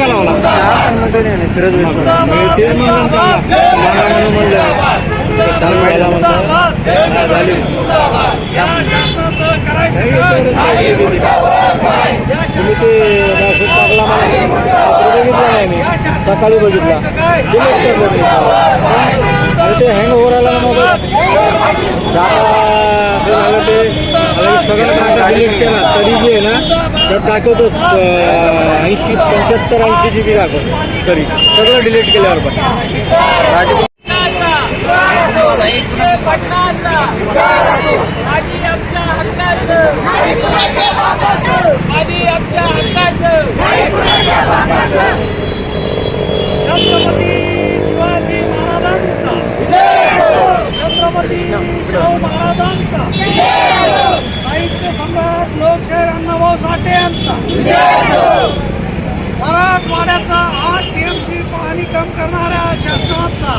का लावला फिरत तेच म्हणलं ना त्यांना. मागा म्हणून म्हणलं चालू व्हायला म्हणलं झाली तुम्ही ते मॅसेज टाकला मला बघितला. नाही मी सकाळी बघितला. ते हँग ओव्हर आला ना मोबाईल असं झालं ते सगळं डाटा डिलीट केला तरी जे आहे ना तर दाखवतो ऐंशी पंच्याहत्तर ऐंशी जी बी दाखवतो तरी सगळं डिलीट केल्यावर पण आधी आधी आमच्या हक्काचं शाहू महाराजांचा. साहित्य सम्राट लोकशाहीर अण्णाभाऊ साठे यांचा. मराठवाड्याचा आठ टीएमसी पाणी कम करणाऱ्या शासनाचा.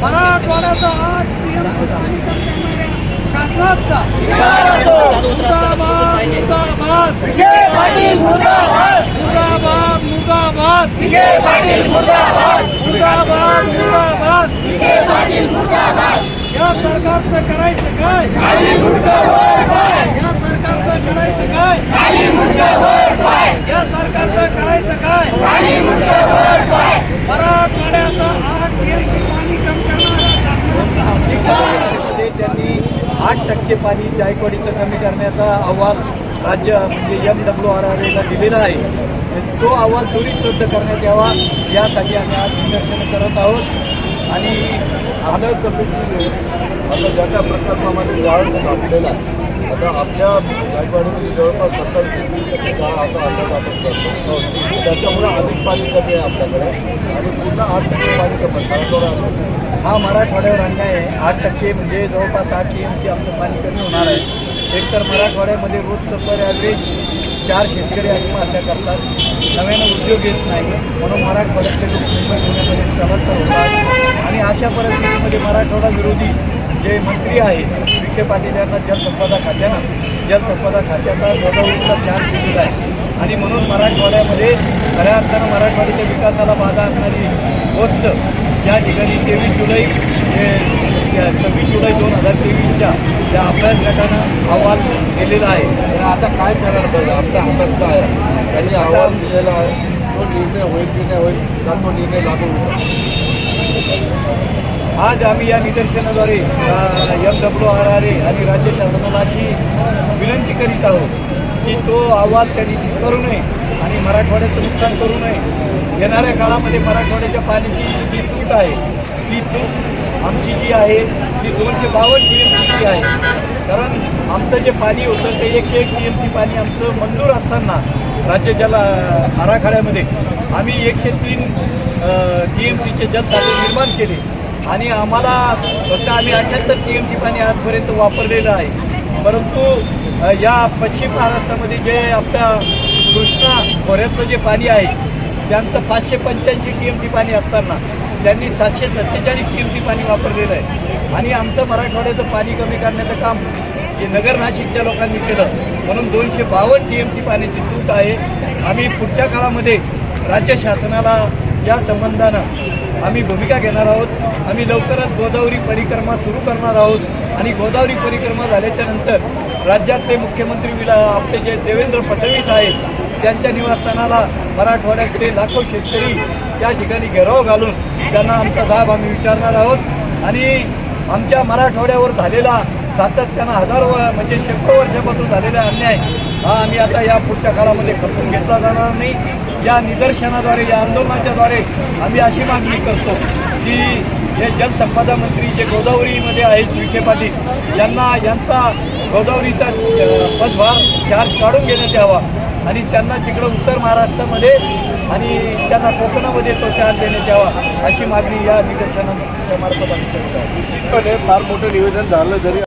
मराठवाड्याचा आठ टीएमसी पाणी कम करणाऱ्या शासनाचा. मुर्दाबाद मुर्दाबाद. मुर्दाबाद मुर्दाबाद. मुर्दाबाद मुर्दाबाद या सरकारचं करायचं काय? या सरकारचं करायचं काय? या सरकारचं करायचं काय? मराठवाड्याचा आठ टीएमसी पाणी कम करणाऱ्या त्यांनी आठ टक्के पाणी जायकवाडीचं कमी करण्याचा अहवाल राज्य म्हणजे एम डब्ल्यू आर आर एला दिलेला आहे. तो अहवाल त्वरित रद्द करण्यात यावा यासाठी आम्ही आज निदर्शनं करत आहोत. आणि आपल्या समितीने आता ज्या त्या प्रकल्पामध्ये गाळ आहे आता आपल्या गायकवाडीमध्ये जवळपास सत्तर ते टक्के गाळ असा अंदाज आपण करतो. त्याच्यामुळे अधिक पाणी कमी आहे आपल्याकडे. आणि पुन्हा आठ टक्के पाणी कमी आहे. हा मराठवाड्यावर अन्याय आहे. आठ टक्के म्हणजे जवळपास आठ टी एमची आमचं पाणी कमी होणार आहे. एकतर मराठवाड्यामध्ये रोज सत्तर ॲव्हरेज चार शेतकरी आत्महत्या करतात. नव्यानं उद्योग येत नाही. म्हणून मराठवाड्यातले लोक मुंबई पुण्यामध्ये स्थलांतर होतात आणि अशा परिस्थितीमध्ये मराठवाडा विरोधी जे मंत्री आहेत विखे पाटील यांना जलसंपदा खात्यानं जलसंपदा खात्याचा गोदावरीचा चार्ज दिलेला आहे. आणि म्हणून मराठवाड्यामध्ये खऱ्या अर्थानं मराठवाड्याच्या विकासाला बाधा आणणारी गोष्ट या ठिकाणी तेवीस जुलै या सव्वीस जुलै दोन हजार तेवीसच्या त्या अभ्यास गटानं अहवाल केलेला आहे. आता काय करायला पाहिजे आपल्या हातात काय आहे? त्यांनी अहवाल दिलेला आहे तो निर्णय होईल की नाही होईल तो निर्णय लागू होईल. आज आम्ही या निदर्शनाद्वारे M W R R A आणि राज्य शासनाची विनंती करीत आहोत की तो अहवाल त्यांनी स्वीकारू नये आणि मराठवाड्याचं नुकसान करू नये. येणाऱ्या काळामध्ये मराठवाड्याच्या पाण्याची जी तूट आहे ती तूट आमची जी आहे ती दोनशे बावन्न टी एम सीची आहे. कारण आमचं जे पाणी होतं ते एकशे एक टी एम सी पाणी आमचं मंजूर असताना राज्य जल आराखड्यामध्ये आम्ही एकशे तीन टी एम सीचे जलसाठे निर्माण केले. आणि आम्हाला फक्त आम्ही अठ्याहत्तर टी एम सी पाणी आजपर्यंत वापरलेलं आहे. परंतु या पश्चिम महाराष्ट्रामध्ये जे आपल्या कृष्णा खोऱ्यातलं जे पाणी आहे त्यांचं पाचशे पंच्याऐंशी टी एम सी पाणी असताना त्यांनी सातशे सत्तेचाळीस टी एम सी पाणी वापरलेलं आहे. आणि आमचं मराठवाड्याचं पाणी कमी करण्याचं काम हे नगर नाशिकच्या लोकांनी केलं. म्हणून दोनशे बावन्न टी एम सी पाण्याची तूट आहे. आम्ही पुढच्या काळामध्ये राज्य शासनाला या संबंधानं आम्ही भूमिका घेणार आहोत. आम्ही लवकरच गोदावरी परिक्रमा सुरू करणार आहोत. आणि गोदावरी परिक्रमा झाल्याच्यानंतर राज्यातले मुख्यमंत्री विला आपले जे देवेंद्र फडणवीस आहेत त्यांच्या निवासस्थानाला मराठवाड्यातले लाखो शेतकरी त्या ठिकाणी घेराव घालून त्यांना आमचा दाब आम्ही विचारणार आहोत. आणि आमच्या मराठवाड्यावर झालेला सातत्यानं हजारो व- म्हणजे शेकडो वर्षापासून झालेला अन्याय हा आम्ही आता या पुढच्या काळामध्ये खपून घेतला जाणार नाही. या निदर्शनाद्वारे या आंदोलनाच्याद्वारे आम्ही अशी मागणी करतो की हे जलसंपदा मंत्री जे गोदावरीमध्ये आहेत विखे पाटील यांना यांचा गोदावरीचा पदभार चार्ज काढून घेण्यात यावा. आणि त्यांना तिकडं उत्तर महाराष्ट्रामध्ये आणि त्यांना कोकणामध्ये तो चार्ज देण्यात यावा अशी मागणी या निदर्शनामार्फत आम्ही करतो निश्चितपणे फार मोठं निवेदन झालं जरी